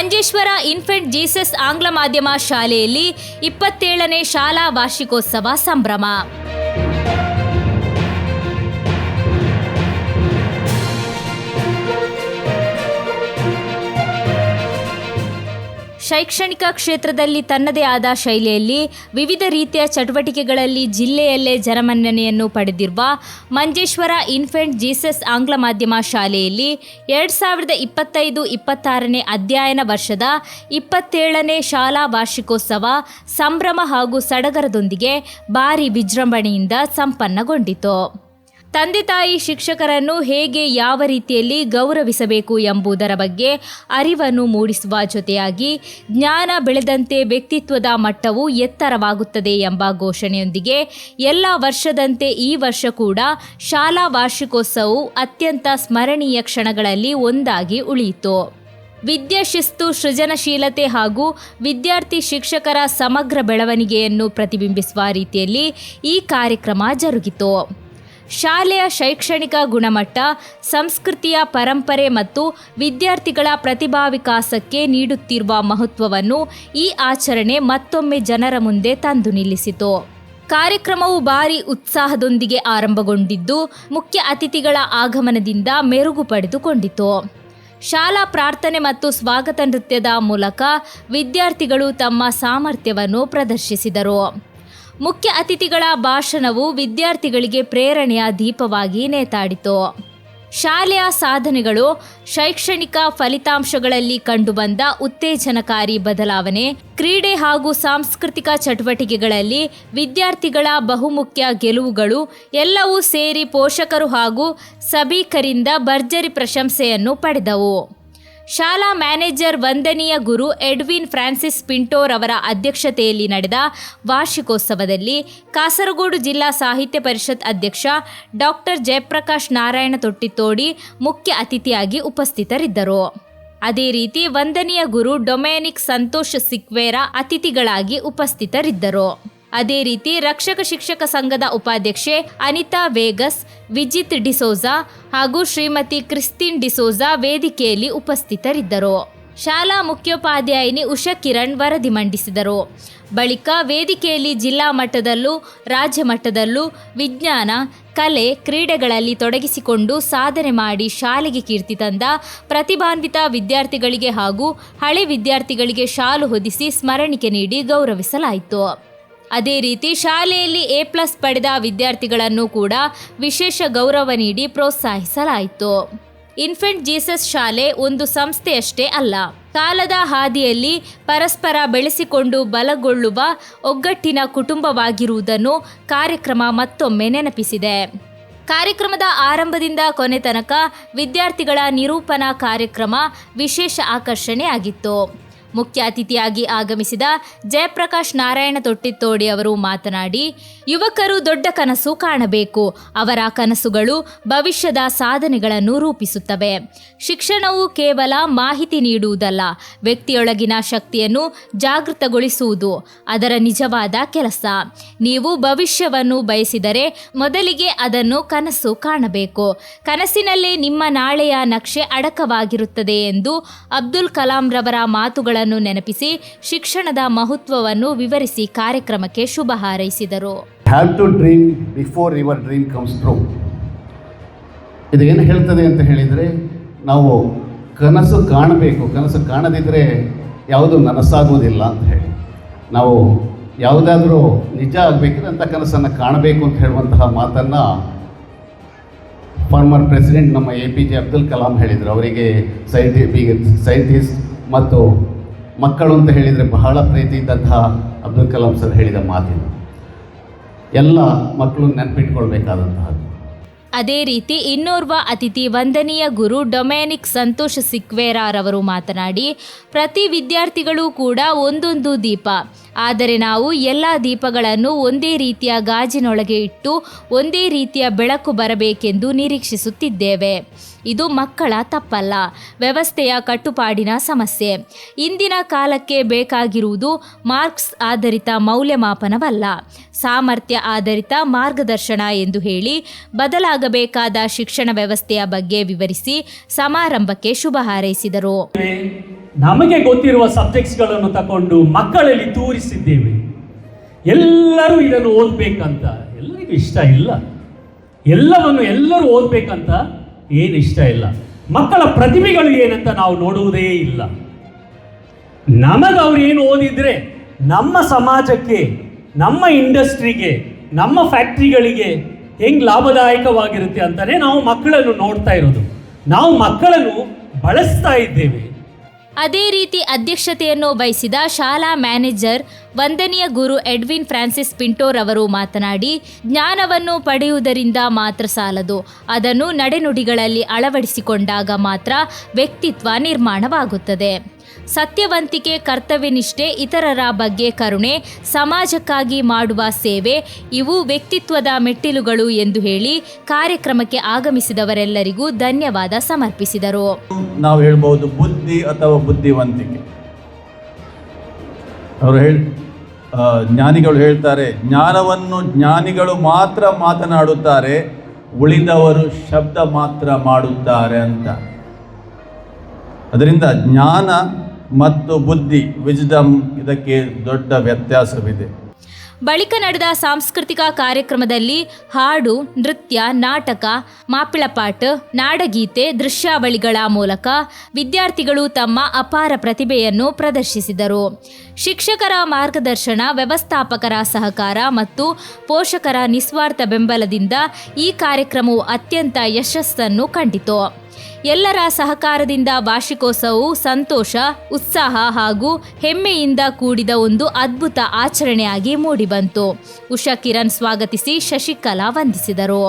Manjeshwar infant Jesus ಆಂಗ್ಲ ಮಾಧ್ಯಮ ಶಾಲೆಯಲ್ಲಿ ಇಪ್ಪತ್ತೇಳನೇ ಶಾಲಾ ವಾರ್ಷಿಕೋತ್ಸವ ಸಂಭ್ರಮ. ಶೈಕ್ಷಣಿಕ ಕ್ಷೇತ್ರದಲ್ಲಿ ತನ್ನದೇ ಆದ ಶೈಲಿಯಲ್ಲಿ ವಿವಿಧ ರೀತಿಯ ಚಟುವಟಿಕೆಗಳಲ್ಲಿ ಜಿಲ್ಲೆಯಲ್ಲೇ ಜನಮನ್ನಣೆಯನ್ನು ಪಡೆದಿರುವ ಮಂಜೇಶ್ವರ ಇನ್ಫೆಂಟ್ ಜೀಸಸ್ ಆಂಗ್ಲ ಮಾಧ್ಯಮ ಶಾಲೆಯಲ್ಲಿ ಎರಡು ಸಾವಿರದ ಇಪ್ಪತ್ತೈದು ಇಪ್ಪತ್ತಾರನೇ ಅಧ್ಯಯನ ವರ್ಷದ ಇಪ್ಪತ್ತೇಳನೇ ಶಾಲಾ ವಾರ್ಷಿಕೋತ್ಸವ ಸಂಭ್ರಮ ಹಾಗೂ ಸಡಗರದೊಂದಿಗೆ ಭಾರಿ ವಿಜೃಂಭಣೆಯಿಂದ ಸಂಪನ್ನಗೊಂಡಿತು. ತಂದೆ ತಾಯಿ ಶಿಕ್ಷಕರನ್ನು ಹೇಗೆ ಯಾವ ರೀತಿಯಲ್ಲಿ ಗೌರವಿಸಬೇಕು ಎಂಬುದರ ಬಗ್ಗೆ ಅರಿವನ್ನು ಮೂಡಿಸುವ ಜೊತೆಯಾಗಿ ಜ್ಞಾನ ಬೆಳೆದಂತೆ ವ್ಯಕ್ತಿತ್ವದ ಮಟ್ಟವು ಎತ್ತರವಾಗುತ್ತದೆ ಎಂಬ ಘೋಷಣೆಯೊಂದಿಗೆ ಎಲ್ಲ ವರ್ಷದಂತೆ ಈ ವರ್ಷ ಕೂಡ ಶಾಲಾ ವಾರ್ಷಿಕೋತ್ಸವವು ಅತ್ಯಂತ ಸ್ಮರಣೀಯ ಕ್ಷಣಗಳಲ್ಲಿ ಒಂದಾಗಿ ಉಳಿಯಿತು. ವಿದ್ಯಾಶಿಸ್ತು ಸೃಜನಶೀಲತೆ ಹಾಗೂ ವಿದ್ಯಾರ್ಥಿ ಶಿಕ್ಷಕರ ಸಮಗ್ರ ಬೆಳವಣಿಗೆಯನ್ನು ಪ್ರತಿಬಿಂಬಿಸುವ ರೀತಿಯಲ್ಲಿ ಈ ಕಾರ್ಯಕ್ರಮ ಜರುಗಿತು. ಶಾಲೆಯ ಶೈಕ್ಷಣಿಕ ಗುಣಮಟ್ಟ, ಸಂಸ್ಕೃತಿಯ ಪರಂಪರೆ ಮತ್ತು ವಿದ್ಯಾರ್ಥಿಗಳ ಪ್ರತಿಭಾ ವಿಕಾಸಕ್ಕೆ ನೀಡುತ್ತಿರುವ ಮಹತ್ವವನ್ನು ಈ ಆಚರಣೆ ಮತ್ತೊಮ್ಮೆ ಜನರ ಮುಂದೆ ತಂದು ನಿಲ್ಲಿಸಿತು. ಕಾರ್ಯಕ್ರಮವು ಭಾರಿ ಉತ್ಸಾಹದೊಂದಿಗೆ ಆರಂಭಗೊಂಡಿದ್ದು, ಮುಖ್ಯ ಅತಿಥಿಗಳ ಆಗಮನದಿಂದ ಮೆರುಗು ಪಡೆದುಕೊಂಡಿತು. ಶಾಲಾ ಪ್ರಾರ್ಥನೆ ಮತ್ತು ಸ್ವಾಗತ ನೃತ್ಯದ ಮೂಲಕ ವಿದ್ಯಾರ್ಥಿಗಳು ತಮ್ಮ ಸಾಮರ್ಥ್ಯವನ್ನು ಪ್ರದರ್ಶಿಸಿದರು. ಮುಖ್ಯ ಅತಿಥಿಗಳ ಭಾಷಣವು ವಿದ್ಯಾರ್ಥಿಗಳಿಗೆ ಪ್ರೇರಣೆಯ ದೀಪವಾಗಿ ನೇತಾಡಿತು. ಶಾಲೆಯ ಸಾಧನೆಗಳು, ಶೈಕ್ಷಣಿಕ ಫಲಿತಾಂಶಗಳಲ್ಲಿ ಕಂಡುಬಂದ ಉತ್ತೇಜನಕಾರಿ ಬದಲಾವಣೆ, ಕ್ರೀಡೆ ಹಾಗೂ ಸಾಂಸ್ಕೃತಿಕ ಚಟುವಟಿಕೆಗಳಲ್ಲಿ ವಿದ್ಯಾರ್ಥಿಗಳ ಬಹುಮುಖ್ಯ ಗೆಲುವುಗಳು ಎಲ್ಲವೂ ಸೇರಿ ಪೋಷಕರು ಹಾಗೂ ಸಭಿಕರಿಂದ ಭರ್ಜರಿ ಪ್ರಶಂಸೆಯನ್ನು ಪಡೆದವು. ಶಾಲಾ ಮ್ಯಾನೇಜರ್ ವಂದನೀಯ ಗುರು ಎಡ್ವಿನ್ ಫ್ರಾನ್ಸಿಸ್ ಪಿಂಟೋರ್ ಅವರ ಅಧ್ಯಕ್ಷತೆಯಲ್ಲಿ ನಡೆದ ವಾರ್ಷಿಕೋತ್ಸವದಲ್ಲಿ ಕಾಸರಗೋಡು ಜಿಲ್ಲಾ ಸಾಹಿತ್ಯ ಪರಿಷತ್ ಅಧ್ಯಕ್ಷ ಡಾಕ್ಟರ್ ಜಯಪ್ರಕಾಶ್ ನಾರಾಯಣ ತೊಟ್ಟಿತೋಡಿ ಮುಖ್ಯ ಅತಿಥಿಯಾಗಿ ಉಪಸ್ಥಿತರಿದ್ದರು. ಅದೇ ರೀತಿ ವಂದನೀಯ ಗುರು ಡೊಮೆನಿಕ್ ಸಂತೋಷ್ ಸಿಕ್ವೇರಾ ಅತಿಥಿಗಳಾಗಿ ಉಪಸ್ಥಿತರಿದ್ದರು. ಅದೇ ರೀತಿ ರಕ್ಷಕ ಶಿಕ್ಷಕ ಸಂಘದ ಉಪಾಧ್ಯಕ್ಷೆ ಅನಿತಾ ವೇಗಸ್, ವಿಜಿತ್ ಡಿಸೋಜಾ ಹಾಗೂ ಶ್ರೀಮತಿ ಕ್ರಿಸ್ತಿನ್ ಡಿಸೋಜಾ ವೇದಿಕೆಯಲ್ಲಿ ಉಪಸ್ಥಿತರಿದ್ದರು. ಶಾಲಾ ಮುಖ್ಯೋಪಾಧ್ಯಾಯಿನಿ ಉಷಾ ಕಿರಣ್ ವರದಿ ಮಂಡಿಸಿದರು. ಬಳಿಕ ವೇದಿಕೆಯಲ್ಲಿ ಜಿಲ್ಲಾ ಮಟ್ಟದಲ್ಲೂ, ರಾಜ್ಯ ಮಟ್ಟದಲ್ಲೂ ವಿಜ್ಞಾನ, ಕಲೆ, ಕ್ರೀಡೆಗಳಲ್ಲಿ ತೊಡಗಿಸಿಕೊಂಡು ಸಾಧನೆ ಮಾಡಿ ಶಾಲೆಗೆ ಕೀರ್ತಿ ತಂದ ಪ್ರತಿಭಾನ್ವಿತ ವಿದ್ಯಾರ್ಥಿಗಳಿಗೆ ಹಾಗೂ ಹಳೆ ವಿದ್ಯಾರ್ಥಿಗಳಿಗೆ ಶಾಲು ಹೊದಿಸಿ ಸ್ಮರಣಿಕೆ ನೀಡಿ ಗೌರವಿಸಲಾಯಿತು. ಅದೇ ರೀತಿ ಶಾಲೆಯಲ್ಲಿ ಎ ಪ್ಲಸ್ ಪಡೆದ ವಿದ್ಯಾರ್ಥಿಗಳನ್ನು ಕೂಡ ವಿಶೇಷ ಗೌರವ ನೀಡಿ ಪ್ರೋತ್ಸಾಹಿಸಲಾಯಿತು. ಇನ್ಫೆಂಟ್ ಜೀಸಸ್ ಶಾಲೆ ಒಂದು ಸಂಸ್ಥೆಯಷ್ಟೇ ಅಲ್ಲ, ಕಾಲದ ಹಾದಿಯಲ್ಲಿ ಪರಸ್ಪರ ಬೆಳೆಸಿಕೊಂಡು ಬಲಗೊಳ್ಳುವ ಒಗ್ಗಟ್ಟಿನ ಕುಟುಂಬವಾಗಿರುವುದನ್ನು ಕಾರ್ಯಕ್ರಮ ಮತ್ತೊಮ್ಮೆ ನೆನಪಿಸಿದೆ. ಕಾರ್ಯಕ್ರಮದ ಆರಂಭದಿಂದ ಕೊನೆ ತನಕ ವಿದ್ಯಾರ್ಥಿಗಳ ನಿರೂಪಣಾ ಕಾರ್ಯಕ್ರಮ ವಿಶೇಷ ಆಕರ್ಷಣೆಯಾಗಿತ್ತು. ಮುಖ್ಯ ಅತಿಥಿಯಾಗಿ ಆಗಮಿಸಿದ ಜಯಪ್ರಕಾಶ್ ನಾರಾಯಣ ತೊಟ್ಟಿತ್ತೋಡಿ ಅವರು ಮಾತನಾಡಿ, ಯುವಕರು ದೊಡ್ಡ ಕನಸು ಕಾಣಬೇಕು. ಅವರ ಕನಸುಗಳು ಭವಿಷ್ಯದ ಸಾಧನೆಗಳನ್ನು ರೂಪಿಸುತ್ತವೆ. ಶಿಕ್ಷಣವು ಕೇವಲ ಮಾಹಿತಿ ನೀಡುವುದಲ್ಲ, ವ್ಯಕ್ತಿಯೊಳಗಿನ ಶಕ್ತಿಯನ್ನು ಜಾಗೃತಗೊಳಿಸುವುದು ಅದರ ನಿಜವಾದ ಕೆಲಸ. ನೀವು ಭವಿಷ್ಯವನ್ನು ಬಯಸಿದರೆ ಮೊದಲಿಗೆ ಅದನ್ನು ಕನಸು ಕಾಣಬೇಕು. ಕನಸಿನಲ್ಲೇ ನಿಮ್ಮ ನಾಳೆಯ ನಕ್ಷೆ ಅಡಕವಾಗಿರುತ್ತದೆ ಎಂದು ಅಬ್ದುಲ್ ಕಲಾಂ ರವರ ಮಾತುಗಳನ್ನು ನೆನಪಿಸಿ ಶಿಕ್ಷಣದ ಮಹತ್ವವನ್ನು ವಿವರಿಸಿ ಕಾರ್ಯಕ್ರಮಕ್ಕೆ ಶುಭ ಹಾರೈಸಿದರು. Have to dream before your dream comes true ಇದು ಏನು ಹೇಳ್ತದೆ ಅಂತ ಹೇಳಿದರೆ, ನಾವು ಕನಸು ಕಾಣಬೇಕು. ಕನಸು ಕಾಣದಿದ್ದರೆ ಯಾವುದು ನನಸಾಗುವುದಿಲ್ಲ ಅಂತ ಹೇಳಿ. ನಾವು ಯಾವುದಾದ್ರೂ ನಿಜ ಆಗಬೇಕಿದ್ರೆ ಅಂಥ ಕನಸನ್ನು ಕಾಣಬೇಕು ಅಂತ ಹೇಳುವಂತಹ ಮಾತನ್ನು ಫಾರ್ಮರ್ ಪ್ರೆಸಿಡೆಂಟ್ ನಮ್ಮ A P J Abdul Kalam ಹೇಳಿದರು. ಅವರಿಗೆ ಸೈಂಟಿ ಸೈಂಟಿಸ್ಟ್ ಮತ್ತು ಮಕ್ಕಳು ಅಂತ ಹೇಳಿದರೆ ಬಹಳ ಪ್ರೀತಿ ಇದ್ದಂತಹ ಅಬ್ದುಲ್ ಕಲಾಂ ಸರ್ ಹೇಳಿದ ಮಾತಿದೆ. ಎಲ್ಲ ಮಕ್ಕಳು ನೆನಪಿಟ್ಕೊಳ್ಬೇಕಾದಂತಹದ್ದು. ಅದೇ ರೀತಿ ಇನ್ನೋರ್ವ ಅತಿಥಿ ವಂದನೀಯ ಗುರು ಡೊಮೆನಿಕ್ ಸಂತೋಷ್ ಸಿಕ್ವೇರಾರವರು ಮಾತನಾಡಿ, ಪ್ರತಿ ವಿದ್ಯಾರ್ಥಿಗಳು ಕೂಡ ಒಂದೊಂದು ದೀಪ. ಆದರೆ ನಾವು ಎಲ್ಲ ದೀಪಗಳನ್ನು ಒಂದೇ ರೀತಿಯ ಗಾಜಿನೊಳಗೆ ಇಟ್ಟು ಒಂದೇ ರೀತಿಯ ಬೆಳಕು ಬರಬೇಕೆಂದು ನಿರೀಕ್ಷಿಸುತ್ತಿದ್ದೇವೆ. ಇದು ಮಕ್ಕಳ ತಪ್ಪಲ್ಲ, ವ್ಯವಸ್ಥೆಯ ಕಟ್ಟುಪಾಡಿನ ಸಮಸ್ಯೆ. ಇಂದಿನ ಕಾಲಕ್ಕೆ ಬೇಕಾಗಿರುವುದು ಮಾರ್ಕ್ಸ್ ಆಧಾರಿತ ಮೌಲ್ಯಮಾಪನವಲ್ಲ, ಸಾಮರ್ಥ್ಯ ಆಧಾರಿತ ಮಾರ್ಗದರ್ಶನ ಎಂದು ಹೇಳಿ ಬದಲಾಗಬೇಕಾದ ಶಿಕ್ಷಣ ವ್ಯವಸ್ಥೆಯ ಬಗ್ಗೆ ವಿವರಿಸಿ ಸಮಾರಂಭಕ್ಕೆ ಶುಭ ಹಾರೈಸಿದರು. ನಮಗೆ ಗೊತ್ತಿರುವ ಸಬ್ಜೆಕ್ಟ್ಸ್ಗಳನ್ನು ತಕೊಂಡು ಮಕ್ಕಳಲ್ಲಿ ತೂರಿಸಿದ್ದೇವೆ. ಎಲ್ಲರೂ ಇದನ್ನು ಓದಬೇಕಂತ. ಎಲ್ಲರಿಗೂ ಇಷ್ಟ ಇಲ್ಲ. ಎಲ್ಲವನ್ನು ಎಲ್ಲರೂ ಓದಬೇಕಂತ ಏನು ಇಷ್ಟ ಇಲ್ಲ. ಮಕ್ಕಳ ಪ್ರತಿಭೆಗಳು ಏನಂತ ನಾವು ನೋಡುವುದೇ ಇಲ್ಲ. ನಮಗವ್ರು ಏನು ಓದಿದ್ರೆ ನಮ್ಮ ಸಮಾಜಕ್ಕೆ, ನಮ್ಮ ಇಂಡಸ್ಟ್ರಿಗೆ, ನಮ್ಮ ಫ್ಯಾಕ್ಟ್ರಿಗಳಿಗೆ ಹೆಂಗ್ ಲಾಭದಾಯಕವಾಗಿರುತ್ತೆ ಅಂತಲೇ ನಾವು ಮಕ್ಕಳನ್ನು ನೋಡ್ತಾ ಇರೋದು. ನಾವು ಮಕ್ಕಳನ್ನು ಬಳಸ್ತಾ ಇದ್ದೇವೆ. ಅದೇ ರೀತಿ ಅಧ್ಯಕ್ಷತೆಯನ್ನು ವಹಿಸಿದ ಶಾಲಾ ಮ್ಯಾನೇಜರ್ ವಂದನೀಯ ಗುರು ಎಡ್ವಿನ್ ಫ್ರಾನ್ಸಿಸ್ ಪಿಂಟೋರ್ ಅವರು ಮಾತನಾಡಿ, ಜ್ಞಾನವನ್ನು ಪಡೆಯುವುದರಿಂದ ಮಾತ್ರ ಸಾಲದು. ಅದನ್ನು ನಡೆನುಡಿಗಳಲ್ಲಿ ಅಳವಡಿಸಿಕೊಂಡಾಗ ಮಾತ್ರ ವ್ಯಕ್ತಿತ್ವ ನಿರ್ಮಾಣವಾಗುತ್ತದೆ. ಸತ್ಯವಂತಿಕೆ, ಕರ್ತವ್ಯನಿಷ್ಠೆ, ಇತರರ ಬಗ್ಗೆ ಕರುಣೆ, ಸಮಾಜಕ್ಕಾಗಿ ಮಾಡುವ ಸೇವೆ, ಇವು ವ್ಯಕ್ತಿತ್ವದ ಮೆಟ್ಟಿಲುಗಳು ಎಂದು ಹೇಳಿ ಕಾರ್ಯಕ್ರಮಕ್ಕೆ ಆಗಮಿಸಿದವರೆಲ್ಲರಿಗೂ ಧನ್ಯವಾದ ಸಮರ್ಪಿಸಿದರು. ನಾವು ಹೇಳ್ಬೋದು ಬುದ್ಧಿ ಅಥವಾ ಬುದ್ಧಿವಂತಿಕೆ. ಅವರು ಹೇಳಿ ಜ್ಞಾನಿಗಳು ಹೇಳ್ತಾರೆ, ಜ್ಞಾನವನ್ನು ಜ್ಞಾನಿಗಳು ಮಾತ್ರ ಮಾತನಾಡುತ್ತಾರೆ, ಉಳಿದವರು ಶಬ್ದ ಮಾತ್ರ ಮಾಡುತ್ತಾರೆ ಅಂತ. ಅದರಿಂದ ಜ್ಞಾನ ಮತ್ತು ಬುದ್ಧಿ, ವಿಜ್ಡಮ್ ಇದಕ್ಕೆ ದೊಡ್ಡ ವ್ಯತ್ಯಾಸವಿದೆ. ಬಳಿಕ ನಡೆದ ಸಾಂಸ್ಕೃತಿಕ ಕಾರ್ಯಕ್ರಮದಲ್ಲಿ ಹಾಡು, ನೃತ್ಯ, ನಾಟಕ, ಮಾಪಿಳಪಾಟ್, ನಾಡಗೀತೆ, ದೃಶ್ಯಾವಳಿಗಳ ಮೂಲಕ ವಿದ್ಯಾರ್ಥಿಗಳು ತಮ್ಮ ಅಪಾರ ಪ್ರತಿಭೆಯನ್ನು ಪ್ರದರ್ಶಿಸಿದರು. ಶಿಕ್ಷಕರ ಮಾರ್ಗದರ್ಶನ, ವ್ಯವಸ್ಥಾಪಕರ ಸಹಕಾರ ಮತ್ತು ಪೋಷಕರ ನಿಸ್ವಾರ್ಥ ಬೆಂಬಲದಿಂದ ಈ ಕಾರ್ಯಕ್ರಮವು ಅತ್ಯಂತ ಯಶಸ್ಸನ್ನು ಕಂಡಿತು. ಎಲ್ಲರ ಸಹಕಾರದಿಂದ ವಾರ್ಷಿಕೋತ್ಸವವು ಸಂತೋಷ, ಉತ್ಸಾಹ ಹಾಗೂ ಹೆಮ್ಮೆಯಿಂದ ಕೂಡಿದ ಒಂದು ಅದ್ಭುತ ಆಚರಣೆಯಾಗಿ ಮೂಡಿಬಂತು. ಉಷಾ ಕಿರಣ್ ಸ್ವಾಗತಿಸಿ ಶಶಿಕಲಾ ವಂದಿಸಿದರು.